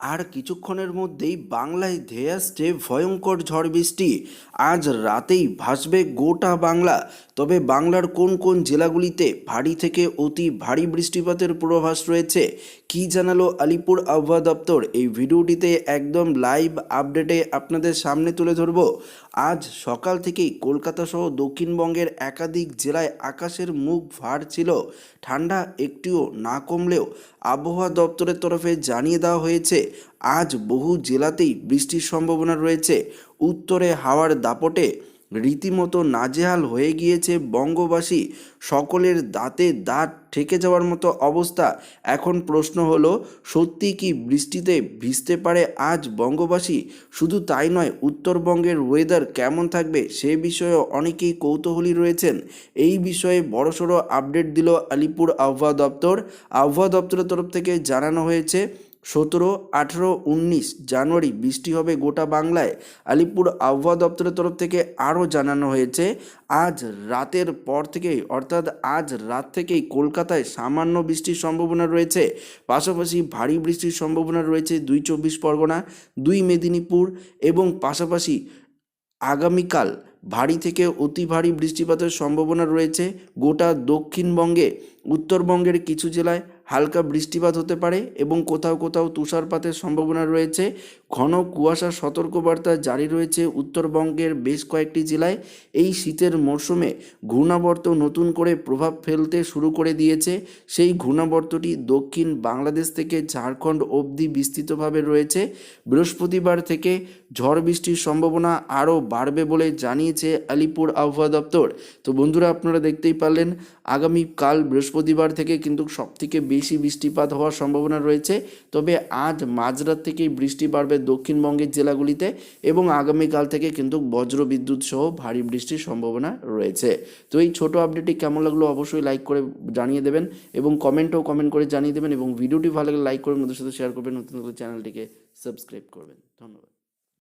আর কিছুক্ষণের মধ্যেই বাংলায় ধেয়ে আসছে ভয়ঙ্কর ঝড় বৃষ্টি। আজ রাতেই ভাসবে গোটা বাংলা। তবে বাংলার কোন কোন জেলাগুলিতে ভারী থেকে অতি ভারী বৃষ্টিপাতের পূর্বাভাস রয়েছে, কি জানালো আলিপুর আবহাওয়া দপ্তর? এই ভিডিওটিতে একদম লাইভ আপডেটে আপনাদের সামনে তুলে ধরব। আজ সকাল থেকেই কলকাতা সহ দক্ষিণবঙ্গের একাধিক জেলায় আকাশের মুখ ভার ছিল। ঠান্ডা একটিও না কমলেও আবহাওয়া দপ্তরের তরফে জানিয়ে দেওয়া হয়েছে আজ বহু জেলাতেই বৃষ্টির সম্ভাবনা রয়েছে। উত্তরে হাওয়ার দাপটে রীতিমতো নাজেহাল হয়ে গিয়েছে বঙ্গবাসী। সকলের দাঁতে দাঁত ঠেকে যাওয়ার মতো অবস্থা। এখন প্রশ্ন হলো, সত্যি কি বৃষ্টিতে ভিজতে পারে আজ বঙ্গবাসী? শুধু তাই নয়, উত্তরবঙ্গের ওয়েদার কেমন থাকবে সে বিষয়ে অনেকেই কৌতূহলী রয়েছেন। এই বিষয়ে বড়সড় আপডেট দিল আলিপুর আবহাওয়া দপ্তর। আবহাওয়া দপ্তরের তরফ থেকে জানানো হয়েছে সতেরো, আঠেরো, উনিশ জানুয়ারি বৃষ্টি হবে গোটা বাংলায়। আলিপুর আবহাওয়া দপ্তরের তরফ থেকে আরও জানানো হয়েছে, আজ রাতের পর থেকেই, অর্থাৎ আজ রাত থেকেই কলকাতায় সামান্য বৃষ্টির সম্ভাবনা রয়েছে। পাশাপাশি ভারী বৃষ্টির সম্ভাবনা রয়েছে দুই চব্বিশ পরগনা, দুই মেদিনীপুর এবং পাশাপাশি আগামীকাল ভারী থেকে অতি ভারী বৃষ্টিপাতের সম্ভাবনা রয়েছে গোটা দক্ষিণবঙ্গে। উত্তরবঙ্গের কিছু জেলায় হালকা বৃষ্টিপাত হতে পারে এবং কোথাও কোথাও তুষারপাতের সম্ভাবনা রয়েছে। ঘন কুয়াশার সতর্কবার্তা জারি রয়েছে উত্তরবঙ্গের বেশ কয়েকটি জেলায়। এই শীতের মরশুমে ঘূর্ণাবর্ত নতুন করে প্রভাব ফেলতে শুরু করে দিয়েছে। সেই ঘূর্ণাবর্তটি দক্ষিণ বাংলাদেশ থেকে ঝাড়খণ্ড অবধি বিস্তৃতভাবে রয়েছে। বৃহস্পতিবার থেকে ঝড় বৃষ্টির সম্ভাবনা আরও বাড়বে বলে জানিয়েছে আলিপুর আবহাওয়া দপ্তর। তো বন্ধুরা, আপনারা দেখতেই পারলেন, আগামীকাল বৃহস্পতিবার থেকে কিন্তু সবথেকে বেশি বৃষ্টিপাত হওয়ার সম্ভাবনা রয়েছে। তবে আজ মাঝরাত থেকেই বৃষ্টি বাড়বে দক্ষিণবঙ্গের জেলাগুলিতে এবং আগামীকাল থেকে কিন্তু বজ্র বিদ্যুৎ সহ ভারী বৃষ্টির সম্ভাবনা রয়েছে। তো এই ছোট আপডেটটি কেমন লাগল অবশ্যই লাইক করে জানিয়ে দেবেন এবং কমেন্টও কমেন্ট করে জানিয়ে দেবেন এবং ভিডিওটি ভালো লাগলে লাইক করে নতুন সাথে শেয়ার করবেন, নতুন নতুন চ্যানেলটিকে সাবস্ক্রাইব করবেন। ধন্যবাদ।